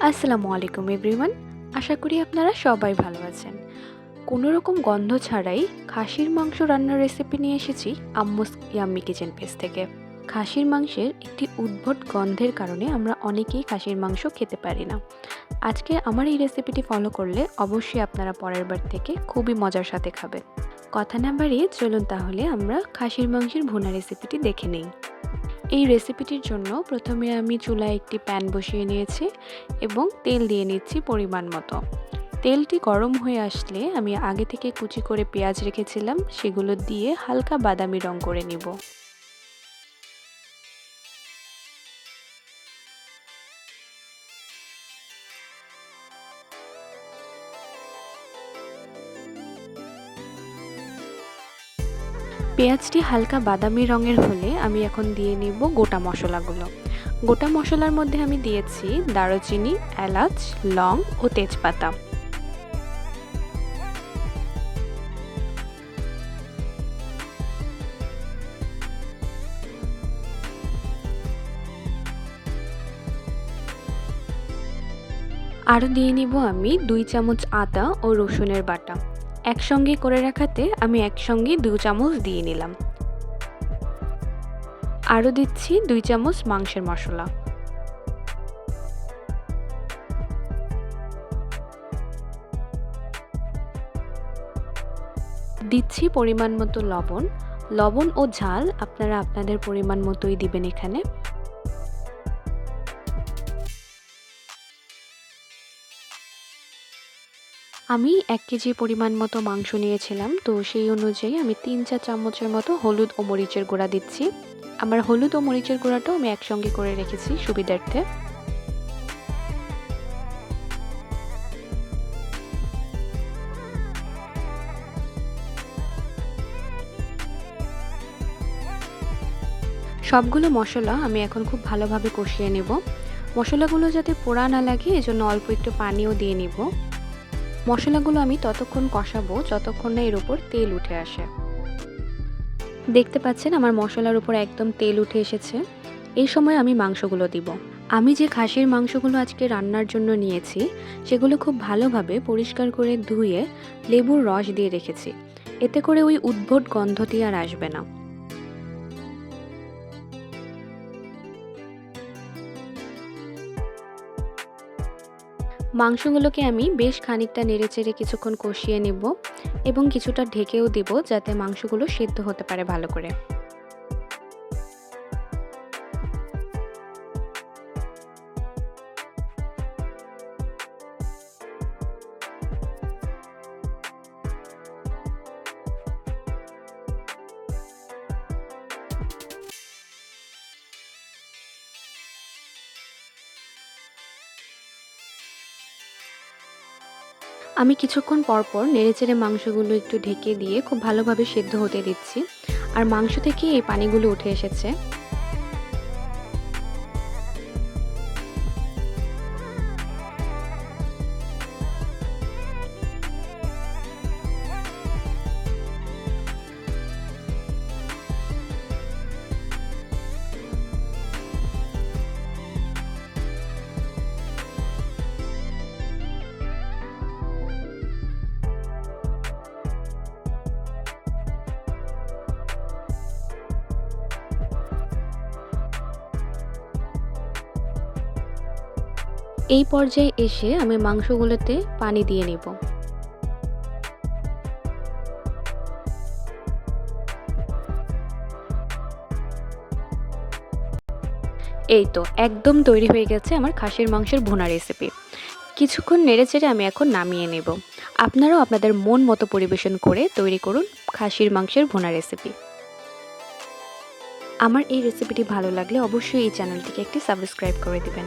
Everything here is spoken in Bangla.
আসসালামু আলাইকুম এভরিওয়ান। আশা করি আপনারা সবাই ভালো আছেন। কোনো রকম গন্ধ ছাড়াই খাসির মাংস রান্নার রেসিপি নিয়ে এসেছি আম্মুস ইয়াম্মি কিচেন পেজ থেকে। খাসির মাংসের একটি উদ্ভট গন্ধের কারণে আমরা অনেকেই খাসির মাংস খেতে পারি না। আজকে আমার এই রেসিপিটি ফলো করলে অবশ্যই আপনারা পরের বার থেকে খুবই মজার সাথে খাবেন। কথা না বাড়িয়ে চলুন তাহলে আমরা খাসির মাংসের ভুনা রেসিপিটি দেখে নেই। এই রেসিপিটির জন্য প্রথমে আমি চুলায় একটি প্যান বসিয়ে নিয়েছি এবং তেল দিয়ে নিচ্ছি পরিমাণ মতো। তেলটি গরম হয়ে আসলে আমি আগে থেকে কুচি করে পেঁয়াজ রেখেছিলাম, সেগুলো দিয়ে হালকা বাদামি রং করে নিব। পেঁয়াজটি হালকা বাদামি রঙের হলে আমি এখন দিয়ে নিব গোটা মশলাগুলো। গোটা মশলার মধ্যে আমি দিয়েছি দারুচিনি, এলাচ, লং ও তেজপাতা। আরও দিয়ে নিব আমি দুই চামচ আদা ও রসুনের বাটা। একসঙ্গে করে রাখাতে আমি একসঙ্গে দু চামচ দিয়ে নিলাম। আরও দিচ্ছি দুই চামচ মাংসের মশলা। দিচ্ছি পরিমাণ মতো লবণ। লবণ ও ঝাল আপনারা আপনাদের পরিমাণ মতোই দিবেন এখানে। আমি এক কেজি পরিমাণ মতো মাংস নিয়েছিলাম, তো সেই অনুযায়ী আমি তিন চার চামচের মতো হলুদ ও মরিচের গুঁড়া দিচ্ছি। আমার হলুদ ও মরিচের গুঁড়াটাও আমি একসঙ্গে করে রেখেছি সুবিধার্থে। সবগুলো মশলা আমি এখন খুব ভালোভাবে কষিয়ে নেব। মশলাগুলো যাতে পোড়া না লাগে, এজন্য অল্প একটু পানিও দিয়ে নিব। মশলাগুলো আমি ততক্ষণ কষাবো যতক্ষণ না এর উপর তেল উঠে আসে। দেখতে পাচ্ছেন আমার মশলার উপর একদম তেল উঠে এসেছে। এই সময় আমি মাংসগুলো দিব। আমি যে খাসির মাংসগুলো আজকে রান্নার জন্য নিয়েছি, সেগুলো খুব ভালোভাবে পরিষ্কার করে ধুয়ে লেবুর রস দিয়ে রেখেছি। এতে করে ওই উদ্ভট গন্ধটি আর আসবে না। মাংসগুলোকে আমি বেশ খানিকটা নেড়েচেড়ে কিছুক্ষণ কষিয়ে নেব এবং কিছুটা ঢেকেও দেব যাতে মাংসগুলো সেদ্ধ হতে পারে ভালো করে। আমি কিছুক্ষণ পরপর নেড়েচেড়ে মাংসগুলো একটু ঢেকে দিয়ে খুব ভালোভাবে সেদ্ধ হতে দিচ্ছি। আর মাংস থেকে এই পানিগুলো উঠে এসেছে। এই পর্যায়ে এসে আমি মাংসগুলোতে পানি দিয়ে নেব। এই তো, একদম তৈরি হয়ে গেছে আমার খাসির মাংসের ভুনা রেসিপি কিছুক্ষণ নেড়েচেড়ে আমি এখন নামিয়ে নেব। আপনারাও আপনাদের মন মতো পরিবেশন করে তৈরি করুন খাসির মাংসের ভুনা রেসিপি আমার এই রেসিপিটি ভালো লাগলে অবশ্যই এই চ্যানেলটিকে একটি সাবস্ক্রাইব করে দিবেন।